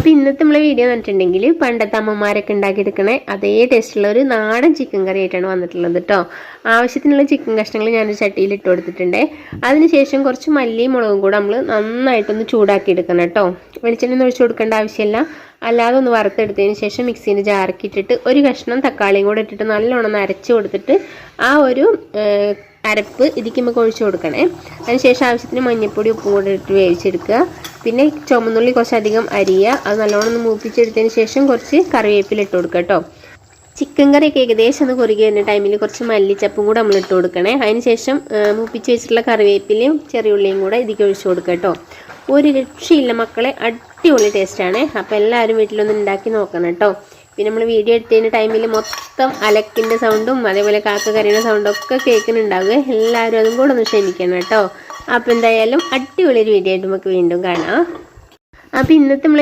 അപ്പോൾ ഇന്നത്തെ നമ്മളെ വീഡിയോ കണ്ടിട്ടുണ്ടെങ്കിൽ പണ്ടത്തെ അമ്മമാരൊക്കെ ഉണ്ടാക്കിയെടുക്കണേ അതേ ടേസ്റ്റുള്ള ഒരു നാടൻ ചിക്കൻ കറി ആയിട്ടാണ് വന്നിട്ടുള്ളത് കേട്ടോ ആവശ്യത്തിനുള്ള ചിക്കൻ കഷ്ണങ്ങൾ ഞാനൊരു ചട്ടിയിൽ ഇട്ട് കൊടുത്തിട്ടുണ്ട്. അതിനുശേഷം കുറച്ച് മല്ലിയും മുളകും കൂടെ നമ്മൾ നന്നായിട്ടൊന്ന് ചൂടാക്കി എടുക്കണം കേട്ടോ വെളിച്ചെണ്ണ ഒഴിച്ചു കൊടുക്കേണ്ട ആവശ്യമില്ല. അല്ലാതെ ഒന്ന് വറുത്തെടുത്തതിന് ശേഷം മിക്സീന്റെ ജാറക്കി ഒരു കഷ്ണം തക്കാളിയും കൂടെ ഇട്ടിട്ട് നല്ലോണം അരച്ച് കൊടുത്തിട്ട് ആ ഒരു അരപ്പ് ഇതിക്ക് നമുക്ക് ഒഴിച്ചു കൊടുക്കണേ. അതിനുശേഷം ആവശ്യത്തിന് മഞ്ഞൾപ്പൊടി ഉപ്പും കൂടെ ഇട്ട് വേവിച്ചെടുക്കുക. പിന്നെ ചുമന്നുള്ളി കുറച്ചധികം അരിയുക. അത് നല്ലോണം ഒന്ന് മൂപ്പിച്ചെടുത്തതിന് ശേഷം കുറച്ച് കറിവേപ്പില ഇട്ട് കൊടുക്കുക കേട്ടോ. ചിക്കൻ കറിയൊക്കെ ഏകദേശം ഒന്ന് കുറുകി വരുന്ന ടൈമിൽ കുറച്ച് മല്ലിച്ചപ്പും കൂടെ നമ്മൾ ഇട്ട് കൊടുക്കണേ. അതിന് ശേഷം മൂപ്പിച്ച് വെച്ചിട്ടുള്ള കറിവേപ്പിലയും ചെറിയ ഉള്ളിയും കൂടെ ഇതിലേക്ക് ഒഴിച്ചു കൊടുക്കുക കേട്ടോ. ഒരു രക്ഷയില്ല മക്കളെ. അടിപൊളി ടേസ്റ്റ് ടേസ്റ്റാണ് അപ്പോൾ എല്ലാവരും വീട്ടിലൊന്ന് ഉണ്ടാക്കി നോക്കണം കേട്ടോ. പിന്നെ നമ്മൾ വീഡിയോ എടുത്തതിന് ടൈമിൽ മൊത്തം അലക്കിന്റെ സൗണ്ടും അതേപോലെ കാക്ക കറിയുടെ സൗണ്ടും ഒക്കെ കേൾക്കുന്നുണ്ടാവുക. എല്ലാവരും അതും കൂടെ ഒന്ന് ക്ഷമിക്കണം കേട്ടോ. അപ്പോൾ എന്തായാലും അടിപൊളി ഒരു വീഡിയോ ആയിട്ട് നമുക്ക് വീണ്ടും കാണാം. അപ്പോൾ ഇന്നത്തെ നമ്മൾ